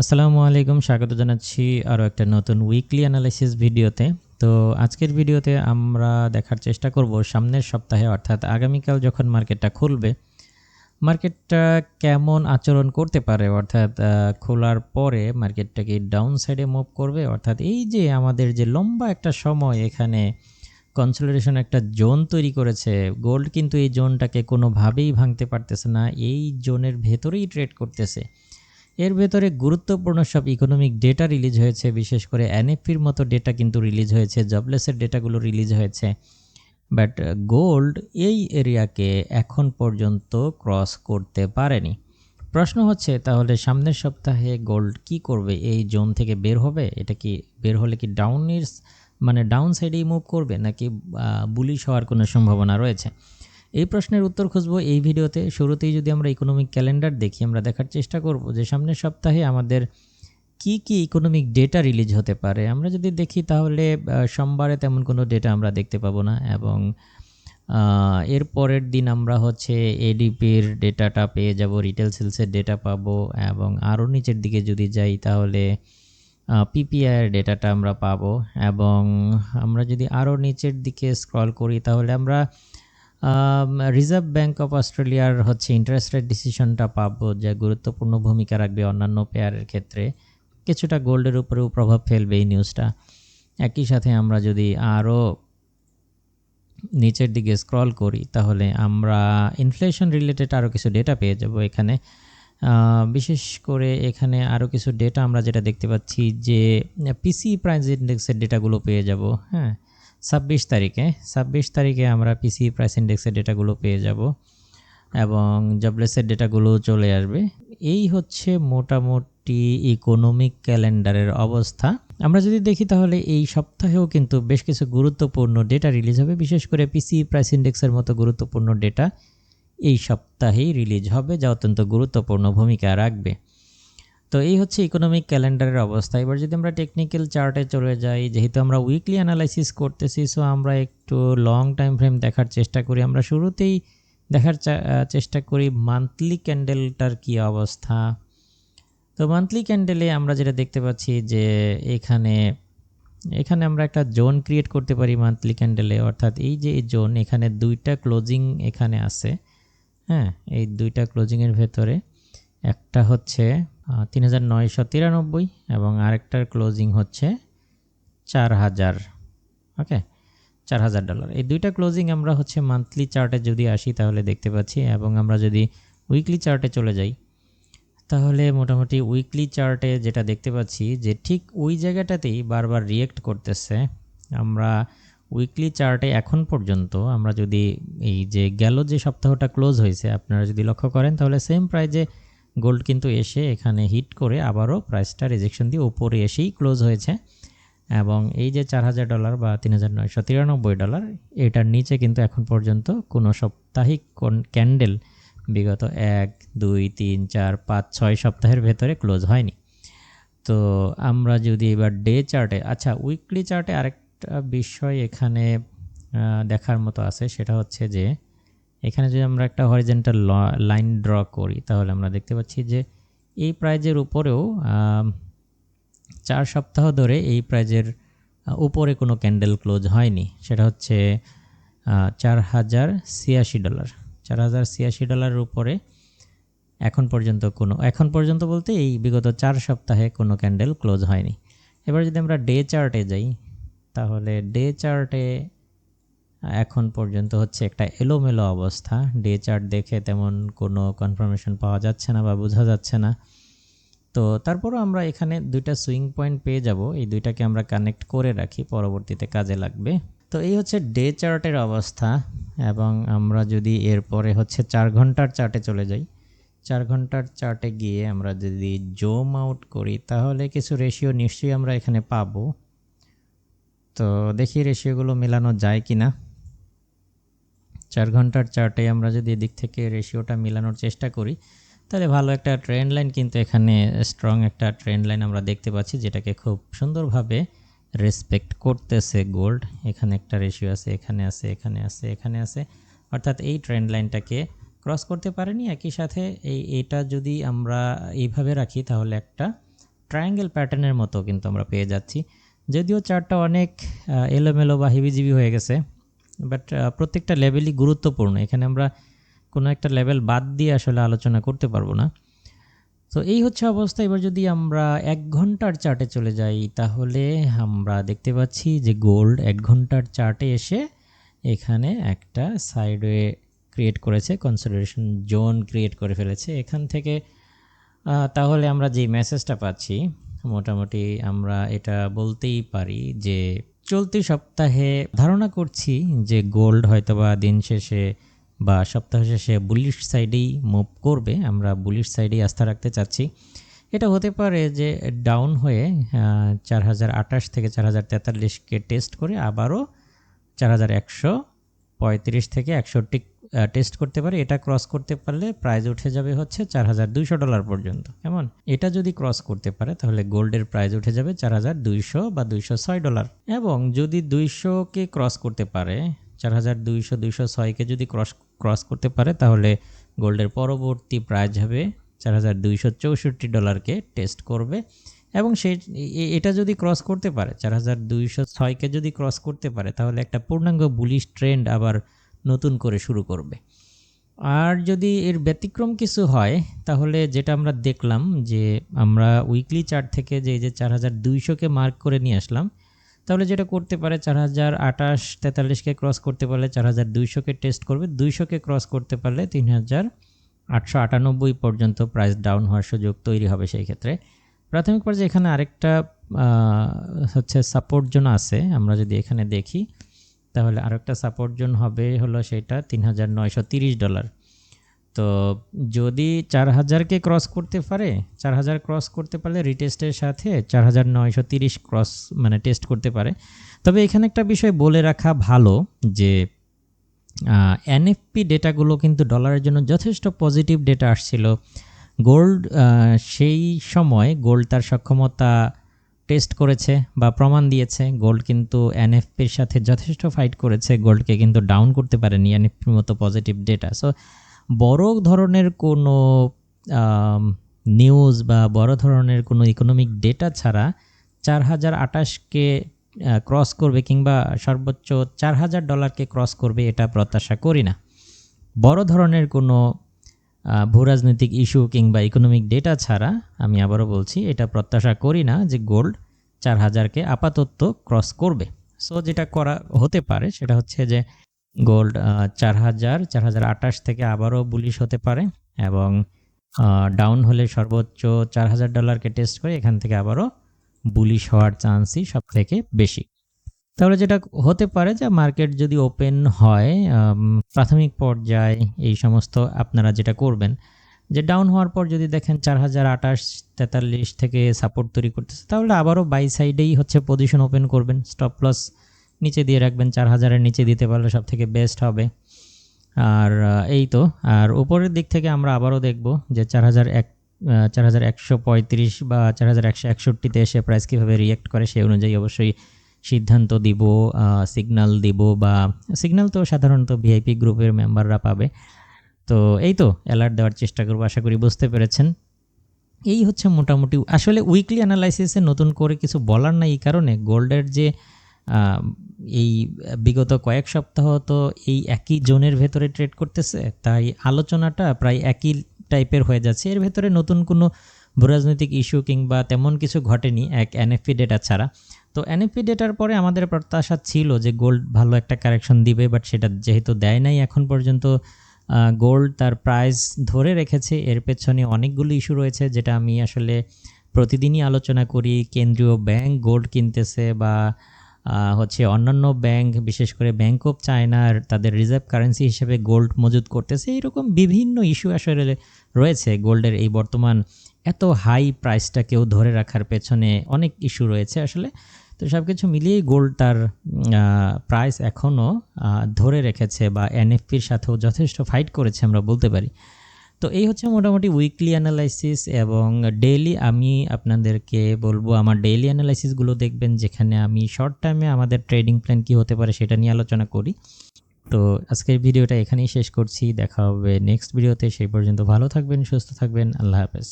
আসসালামু আলাইকুম, স্বাগত জানাচ্ছি আরও একটা নতুন উইকলি অ্যানালাইসিস ভিডিওতে। তো আজকের ভিডিওতে আমরা দেখার চেষ্টা করব সামনের সপ্তাহে, অর্থাৎ আগামীকাল যখন মার্কেটটা খুলবে, মার্কেটটা কেমন আচরণ করতে পারে? অর্থাৎ খোলার পরে মার্কেটটা কি ডাউন সাইডে মুভ করবে? অর্থাৎ এই যে আমাদের যে লম্বা একটা সময় এখানে কনসোলিডেশন একটা জোন তৈরি করেছে গোল্ড কিন্তু এই জোনটাকে কোনোভাবেই ভাঙতে পারতেছে না, এই জোনের ভেতরেই ট্রেড করতেছে। এর ভেতরে গুরুত্বপূর্ণ সব ইকোনমিক ডেটা রিলিজ হয়েছে, বিশেষ করে এনএফপির মতো ডেটা কিন্তু রিলিজ হয়েছে জবলেসের ডেটাগুলো রিলিজ হয়েছে। বাট গোল্ড এই এরিয়াকে এখন পর্যন্ত ক্রস করতে পারেনি। প্রশ্ন হচ্ছে, তাহলে সামনের সপ্তাহে গোল্ড কি করবে? এই জোন থেকে বের হবে? এটা কি বের হলে কি ডাউনের মানে ডাউন সাইডেই মুভ করবে? নাকি বুলিশ হওয়ার কোনো সম্ভাবনা রয়েছে? এই প্রশ্নের উত্তর খুঁজবো এই ভিডিওতে। শুরুতেই যদি আমরা ইকোনমিক ক্যালেন্ডার দেখি, আমরা দেখার চেষ্টা করব যে সামনের সপ্তাহে আমাদের কি কি ইকোনমিক ডেটা রিলিজ হতে পারে। আমরা যদি দেখি তাহলে সোমবারে তেমন কোনো ডেটা আমরা দেখতে পাবো না এবং এর পরের দিন আমরা হচ্ছে এডিপির ডেটাটা পেয়ে যাব রিটেল সেলসের ডেটা পাবো এবং আরও নিচের দিকে যদি যাই তাহলে পিপিআইয়ের ডেটাটা আমরা পাবো এবং আমরা যদি আরও নিচের দিকে স্ক্রল করি তাহলে আমরা রিজার্ভ ব্যাঙ্ক অফ অস্ট্রেলিয়ার হচ্ছে ইন্টারেস্ট রেট ডিসিশনটা পাবো, যা গুরুত্বপূর্ণ ভূমিকা রাখবে অন্যান্য পেয়ারের ক্ষেত্রে। কিছুটা গোল্ডের উপরেও প্রভাব ফেলবে এই নিউজটা একই সাথে আমরা যদি আরও নিচের দিকে স্ক্রল করি, তাহলে আমরা ইনফ্লেশন রিলেটেড আরও কিছু ডেটা পেয়ে যাব এখানে। বিশেষ করে এখানে আরও কিছু ডেটা আমরা যেটা দেখতে পাচ্ছি যে পিসি প্রাইস ইন্ডেক্সের ডেটাগুলো পেয়ে যাব হ্যাঁ। ছাব্বিশ তারিখে ছাব্বিশ তারিখে আমরা পিসি প্রাইস ইন্ডেক্সের ডেটাগুলো পেয়ে যাব এবং জবলেসের ডেটাগুলো চলে আসবে। এই হচ্ছে মোটামুটি ইকোনমিক ক্যালেন্ডারের অবস্থা। আমরা যদি দেখি তাহলে এই সপ্তাহেও কিন্তু বেশ কিছু গুরুত্বপূর্ণ ডেটা রিলিজ হবে, বিশেষ করে পিসি প্রাইস ইন্ডেক্সের মতো গুরুত্বপূর্ণ ডেটা এই সপ্তাহেই রিলিজ হবে, যা অত্যন্ত গুরুত্বপূর্ণ ভূমিকা রাখবে। তো এই হচ্ছে ইকোনমিক ক্যালেন্ডারের অবস্থা। এবার যদি আমরা টেকনিক্যাল চার্টে চলে যাই, যেহেতু আমরা উইকলি অ্যানালাইসিস করতেছি সো আমরা একটু লং টাইম ফ্রেম দেখার চেষ্টা করি। আমরা শুরুতেই দেখার চেষ্টা করি মান্থলি ক্যান্ডেলটার কি অবস্থা। তো মান্থলি ক্যান্ডেলে আমরা যেটা দেখতে পাচ্ছি যে এখানে এখানে আমরা একটা জোন ক্রিয়েট করতে পারি মান্থলি ক্যান্ডেলে অর্থাৎ এই যে জোন এখানে দুইটা ক্লোজিং এখানে আছে। হ্যাঁ এই দুইটা ক্লোজিংয়ের ভেতরে। একটা হচ্ছে তিন হাজার নয়শো তিরানব্বই এবং আরেকটার ক্লোজিং হচ্ছে চার হাজার, ওকে? চার হাজার ডলার এই দুইটা ক্লোজিং আমরা হচ্ছে মান্থলি চার্টে যদি আসি তাহলে দেখতে পাচ্ছি এবং আমরা যদি উইকলি চার্টে চলে যাই, তাহলে মোটামুটি উইকলি চার্টে যেটা দেখতে পাচ্ছি যে ঠিক ওই জায়গাটাতেই বারবার রিয়েক্ট করতেছে। আমরা উইকলি চার্টে এখন পর্যন্ত আমরা যদি এই যে গেল যে সপ্তাহটা ক্লোজ হয়েছে, আপনারা যদি লক্ষ্য করেন তাহলে সেম প্রাইজে গোল্ড কিন্তু এসে এখানে হিট করে আবারও প্রাইসটা রিজেকশন দিয়ে উপরে এসেই ক্লোজ হয়েছে। এবং এই যে চার হাজার ডলার বা তিন হাজার নয়শো তিরানব্বই ডলার, এটার নিচে কিন্তু এখন পর্যন্ত কোনো সাপ্তাহিক ক্যান্ডেল বিগত এক, দুই, তিন, চার, পাঁচ, ছয় সপ্তাহের ভেতরে ক্লোজ হয়নি। তো আমরা যদি এবার ডে চার্টে আচ্ছা উইকলি চার্টে আরেকটা বিষয় এখানে দেখার মতো আছে, সেটা হচ্ছে যে এখানে যদি আমরা একটা হরিজেন্টাল লাইন ড্র করি, তাহলে আমরা দেখতে পাচ্ছি যে এই প্রাইজের উপরেও চার সপ্তাহ ধরে এই প্রাইজের উপরে কোনো ক্যান্ডেল ক্লোজ হয়নি। সেটা হচ্ছে চার হাজার ছিয়াশি ডলার চার হাজার ছিয়াশি ডলারের উপরে এখন পর্যন্ত কোনো, এখন পর্যন্ত বলতে এই বিগত চার সপ্তাহে কোনো ক্যান্ডেল ক্লোজ হয়নি। এবার যদি আমরা ডে চার্টে যাই, তাহলে ডে চার্টে এখন পর্যন্ত হচ্ছে একটা এলোমেলো অবস্থা। ডে চার্ট দেখে তেমন কোনো কনফার্মেশন পাওয়া যাচ্ছে না বা বোঝা যাচ্ছে না। তো তারপরও আমরা এখানে দুইটা সুইং পয়েন্ট পেয়ে যাব। এই দুইটাকে আমরা কানেক্ট করে রাখি, পরবর্তীতে কাজে লাগবে। তো এই হচ্ছে ডে চার্টের অবস্থা এবং আমরা যদি এরপরে হচ্ছে চার ঘণ্টার চার্টে চলে যাই। চার ঘণ্টার চার্টে গিয়ে আমরা যদি জোম আউট করি, তাহলে কিছু রেশিও নিশ্চয়ই আমরা এখানে পাবো। তো দেখি রেশিওগুলো মেলানো যায় কি না চার ঘণ্টার চার্টে আমরা যদি এদিক থেকে রেশিওটা মেলানোর চেষ্টা করি, তাহলে ভালো একটা ট্রেন্ড লাইন কিন্তু এখানে স্ট্রং একটা ট্রেন্ড লাইন আমরা দেখতে পাচ্ছি, যেটাকে খুব সুন্দরভাবে রেসপেক্ট করতেছে গোল্ড এখানে একটা রেশিও আছে, এখানে আছে এখানে আছে এখানে আছে। অর্থাৎ এই ট্রেন্ড লাইনটাকে ক্রস করতে পারেনি। একই সাথে এই, এটা যদি আমরা এইভাবে রাখি, তাহলে একটা ট্রায়াঙ্গেল প্যাটার্নের মতো কিন্তু আমরা পেয়ে যাচ্ছি। যদিও চার্টটা অনেক এলোমেলো বা হিবিজিবি হয়ে গেছে বাট প্রত্যেকটা লেভেলই গুরুত্বপূর্ণ। এখানে আমরা কোনো একটা লেভেল বাদ দিয়ে আসলে আলোচনা করতে পারব না। তো এই হচ্ছে অবস্থা। এবার যদি আমরা এক ঘণ্টার চার্টে চলে যাই, তাহলে আমরা দেখতে পাচ্ছি যে গোল্ড এক ঘণ্টার চার্টে এসে এখানে একটা সাইডওয়ে ক্রিয়েট করেছে কনসিডারেশন জোন ক্রিয়েট করে ফেলেছে। এখান থেকে তাহলে আমরা যে মেসেজটা পাচ্ছি, মোটামুটি আমরা এটা বলতেই পারি যে চলতি সপ্তাহে ধারণা করছি যে গোল্ড হয়তোবা দিন শেষে বা সপ্তাহ শেষে বুলিশ সাইডেই মুভ করবে। আমরা বুলিশ সাইডেই আস্থা রাখতে চাচ্ছি। এটা হতে পারে যে ডাউন হয়ে চার হাজার আঠাশ থেকে চার হাজার তেতাল্লিশকে টেস্ট করে আবারও চার হাজার একশো পঁয়ত্রিশ থেকে একষট্টি টেস্ট করতে পারে, এটা ক্রস করতে পারলে প্রাইস উঠে যাবে হচ্ছে চার হাজার দুইশো ডলার পর্যন্ত। কেমন? এটা যদি ক্রস করতে পারে, তাহলে গোল্ডের প্রাইস উঠে যাবে চার হাজার দুইশো বা দুইশো ছয় ডলার এবং যদি দুইশোকে ক্রস করতে পারে, চার হাজার দুইশো দুইশো ছয়কে যদি ক্রস ক্রস করতে পারে, তাহলে গোল্ডের পরবর্তী প্রাইস হবে চার হাজার দুইশো চৌষট্টি ডলারকে টেস্ট করবে। এবং সে এটা যদি ক্রস করতে পারে, চার হাজার দুইশো ছয়কে যদি ক্রস করতে পারে, তাহলে একটা পূর্ণাঙ্গ বুলিশ ট্রেন্ড আবার নতুন করে শুরু করবে। আর যদি এর ব্যতিক্রম কিছু হয়, তাহলে যেটা আমরা দেখলাম যে আমরা উইকলি চার্ট থেকে যে যে চার হাজার দুইশোকে মার্ক করে নিয়ে আসলাম, তাহলে যেটা করতে পারে চার হাজার আঠাশ তেতাল্লিশকে ক্রস করতে পারলে চার হাজার দুইশোকে টেস্ট করবে দুইশোকে ক্রস করতে পারলে তিন হাজার আটশো আটানব্বই পর্যন্ত প্রাইস ডাউন হওয়ার সুযোগ তৈরি হবে সেই ক্ষেত্রে। প্রাথমিক পর্যায়ে এখানে আরেকটা হচ্ছে সাপোর্ট জোন আছে, আমরা যদি এখানে দেখি তাহলে আরেকটা সাপোর্ট জোন হবে হলো সেটা তিন হাজার নয়শো তিরিশ ডলার তো যদি চার হাজারকে ক্রস করতে পারে, চার হাজার ক্রস করতে পারলে রিটেস্টের সাথে চার হাজার নয়শো তিরিশ ক্রস মানে টেস্ট করতে পারে। তবে এখানে একটা বিষয় বলে রাখা ভালো যে এনএফপি ডেটাগুলো কিন্তু ডলারের জন্য যথেষ্ট পজিটিভ ডেটা আসছিল। গোল্ড সেই সময় গোল্ড তার সক্ষমতা টেস্ট করেছে বা প্রমাণ দিয়েছে, গোল্ড কিন্তু এনএফপির সাথে যথেষ্ট ফাইট করেছে, গোল্ডকে কিন্তু ডাউন করতে পারেনি এনএফপির মতো পজিটিভ ডেটা। সো বড় ধরনের কোনো নিউজ বা বড় ধরনের কোনো ইকোনমিক ডেটা ছাড়া চার হাজার আটাশকে ক্রস করবে কিংবা সর্বোচ্চ চার হাজার ডলারকে ক্রস করবে এটা প্রত্যাশা করি না। বড় ধরনের কোনো ভূরাজনৈতিক ইস্যু কিংবা ইকোনমিক ডেটা ছাড়া আমি আবারও বলছি, এটা প্রত্যাশা করি না যে গোল্ড চার হাজারকে আপাতত ক্রস করবে। সো যেটা করা হতে পারে, সেটা হচ্ছে যে গোল্ড চার হাজার চার হাজার আঠাশ থেকে আবারও বুলিশ হতে পারে এবং ডাউন হলে সর্বোচ্চ চার হাজার ডলারকে টেস্ট করে এখান থেকে আবারও বুলিশ হওয়ার চান্সই সব থেকে বেশি। তাহলে যেটা হতে পারে যে মার্কেট যদি ওপেন হয় প্রাথমিক পর্যায়ে এই সমস্ত আপনারা যেটা করবেন, যে ডাউন হওয়ার পর যদি দেখেন চার হাজার আঠাশ, তেতাল্লিশ থেকে সাপোর্ট তৈরি করতেছে, তাহলে আবারও বাই সাইডেই হচ্ছে পজিশন ওপেন করবেন, স্টপ লস নিচে দিয়ে রাখবেন, চার হাজারের নিচে দিতে পারলে সব থেকে বেস্ট হবে। আর এই তো, আর উপরের দিক থেকে আমরা আবারও দেখব যে চার হাজার এক চার হাজার একশো পঁয়ত্রিশ বা চার হাজার একশো একষট্টিতে এসে প্রাইস কীভাবে রিয়েক্ট করে সেই অনুযায়ী অবশ্যই সিদ্ধান্ত দিব সিগন্যাল দিব বা সিগন্যাল তো সাধারণত ভিআইপি গ্রুপের মেম্বাররা পাবে। তো এই তো অ্যালার্ট দেওয়ার চেষ্টা করব, আশা করি বুঝতে পেরেছেন। এই হচ্ছে মোটামুটি, আসলে উইকলি অ্যানালাইসিসে নতুন করে কিছু বলার নাই এই কারণে। গোল্ডের যে এই বিগত কয়েক সপ্তাহ তো এই একই জোনের ভেতরে ট্রেড করতেছে, তাই আলোচনাটা প্রায় একই টাইপের হয়ে যাচ্ছে। এর ভেতরে নতুন কোনো ভূরাজনৈতিক ইস্যু কিংবা তেমন কিছু ঘটেনি, এক এনএফপি ডেটা ছাড়া। তো এনএফপি ডেটার পরে আমাদের প্রত্যাশা ছিল যে গোল্ড ভালো একটা কারেকশন দিবে বাট সেটা যেহেতু দেয় নাই, এখন পর্যন্ত গোল্ড তার প্রাইস ধরে রেখেছে। এর পেছনে অনেকগুলো ইস্যু রয়েছে, যেটা আমি আসলে প্রতিদিনই আলোচনা করি। কেন্দ্রীয় ব্যাংক গোল্ড কিনতেছে বা হচ্ছে অন্যান্য ব্যাংক বিশেষ করে ব্যাংক অফ চায়নার তাদের রিজার্ভ কারেন্সি হিসেবে গোল্ড মজুদ করতেছে। এরকম বিভিন্ন ইস্যু আসলে রয়েছে গোল্ডের এই বর্তমান এত হাই প্রাইসটাকেও ধরে রাখার পেছনে অনেক ইস্যু রয়েছে আসলে। তো সব কিছু মিলিয়েই গোল্ড তার প্রাইস এখনও ধরে রেখেছে বা এনএফপির সাথেও যথেষ্ট ফাইট করেছে আমরা বলতে পারি। তো এই হচ্ছে মোটামুটি উইকলি অ্যানালাইসিস এবং ডেইলি আমি আপনাদেরকে বলব, আমার ডেইলি অ্যানালাইসিসগুলো দেখবেন যেখানে আমি শর্ট টাইমে আমাদের ট্রেডিং প্ল্যান কী হতে পারে সেটা নিয়ে আলোচনা করি। তো আজকের ভিডিওটা এখানেই শেষ করছি, দেখা হবে নেক্সট ভিডিওতে সেই পর্যন্ত ভালো থাকবেন, সুস্থ থাকবেন, আল্লাহ হাফেজ।